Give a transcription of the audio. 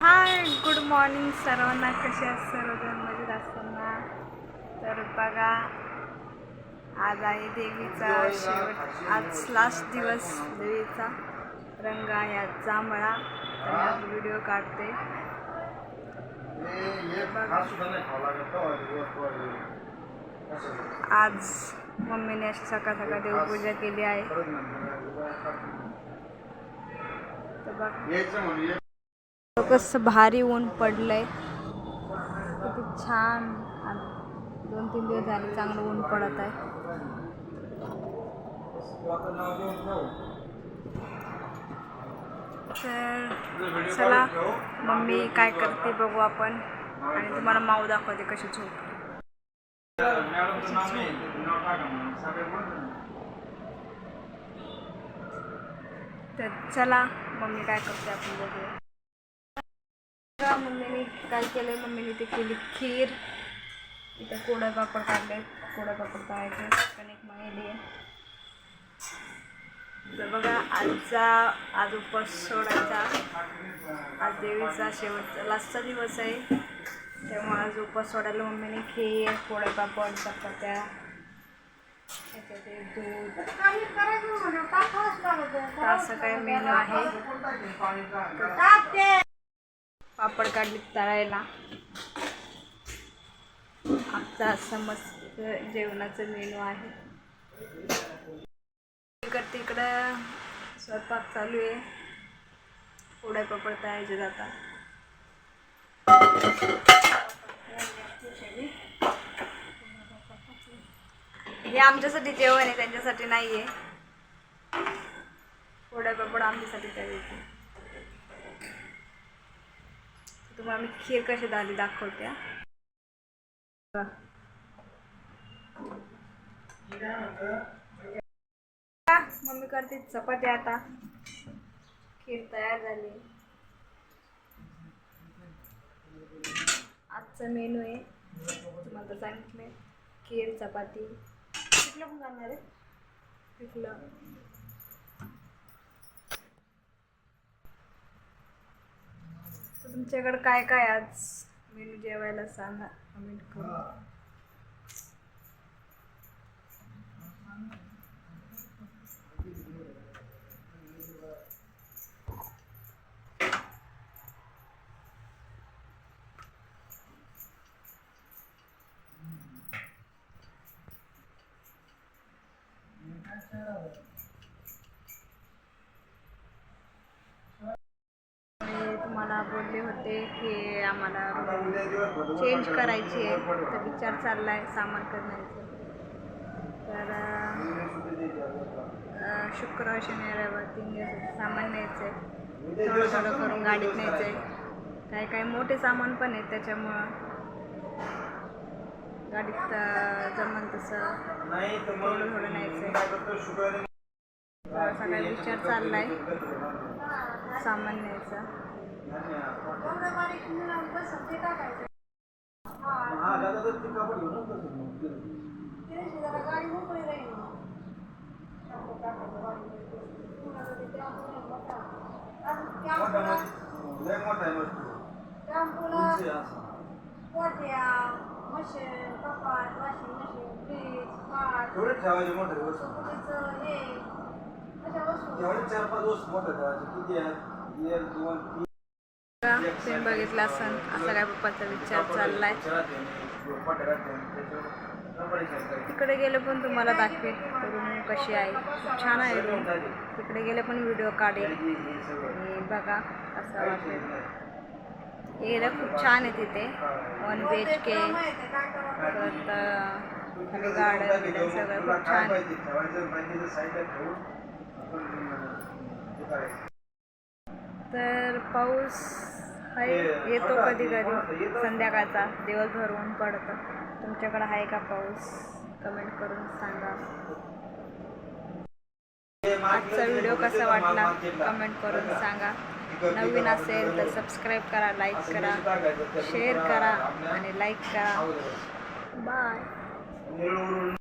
Hi good morning सर्वांना कसे आहेत सर्वजण मजेत असताना? तर बघा आज आहे देवीचा शेवट. आज लास्ट दिवस देवीचा रंग आहे आज जांभळा. तर आज व्हिडिओ काढते. आज मम्मीने अशी सकाळ सकाळ देवपूजा केली आहे. तर बघा. कसं भारी ऊन पडलंय. किती छान. दोन तीन दिवस झाले चांगलं ऊन पडत आहे. तर चला मम्मी काय करते बघू आपण. आणि तुम्हाला माऊ दाखवते कशी झोप. तर चला मम्मी काय करते आपण बघूया. बघा, मम्मीने काय केलं मम्मीने ते केली खीर. इथं कोडं पापड काढले कोडं पापड पण एक महिले आहे. तर बघा आजचा आज उपवास सोडायचा. आज देवीचा शेवटचा लास्टचा दिवस आहे. तेव्हा आज उपवास सोडायला मम्मीने खीर पोळे पापड चपात्या दूध. असं काय मेनू आहे. पापड काढली तळायला. आमचा असं मस्त जेवणाचं मेनू आहे. इकडं तिकडं स्वयंपाक चालू आहे. पोळ्या पापड तळायचे जातात. हे आमच्यासाठी जेवण आहे त्यांच्यासाठी नाही आहे पोळ्या पापड आमच्यासाठी येते तुम्हाला मी खीर कशी झाली दाखवते मम्मी करते चपाती आता. खीर तयार झाली. आजचा मेनू आहे तुम्हाला तर सांगितलंय खीर चपाती. पिठलं पण जाणार आहे. पिठलं. तुमच्याकडे काय काय आज मेनू जेवायला सांगा कमेंट करून. मी तुम्हाला होते की आम्हाला चेंज करायची आहे. तर विचार चालला आहे सामान करण्याचा. तर शुक्रवार शनिवार रविवार तीन दिवस सामान न्यायचं आहे थोडं थोडं करून गाडीत न्यायचं आहे काही काही मोठे सामान पण आहेत त्याच्यामुळं. गाडीत जमन तसं थोडं थोडं न्यायचं आहे सगळा विचार चालला आहे सामान न्यायचा. ठेवायचे मोठे वस्तू एवढे चार पाच वस्तू मोठ्या ठेवायचे किती आहेत एक दोन तीन. तुम्ही बघितला असन असा काय पप्पाचा विचार चाललाय. तिकडे गेले पण तुम्हाला दाखवेल रूम कशी आहे. खूप छान आहे रूम. तिकडे गेले पण व्हिडिओ काढेल आणि बघा असं वाटेल. एरिया खूप छान आहे तिथे. वन बी एच के परत खाली गार्डन सगळं खूप छान आहे. तर पाऊस येतो कधी कधी संध्याकाळचा. दिवसभर ऊन पडतं. तुमच्याकडे आहे का पाऊस? कमेंट करून सांगा. आजचा व्हिडिओ कसा वाटला? कमेंट करून सांगा. नवीन असेल तर सबस्क्राईब करा लाईक करा शेअर करा आणि लाईक करा. बाय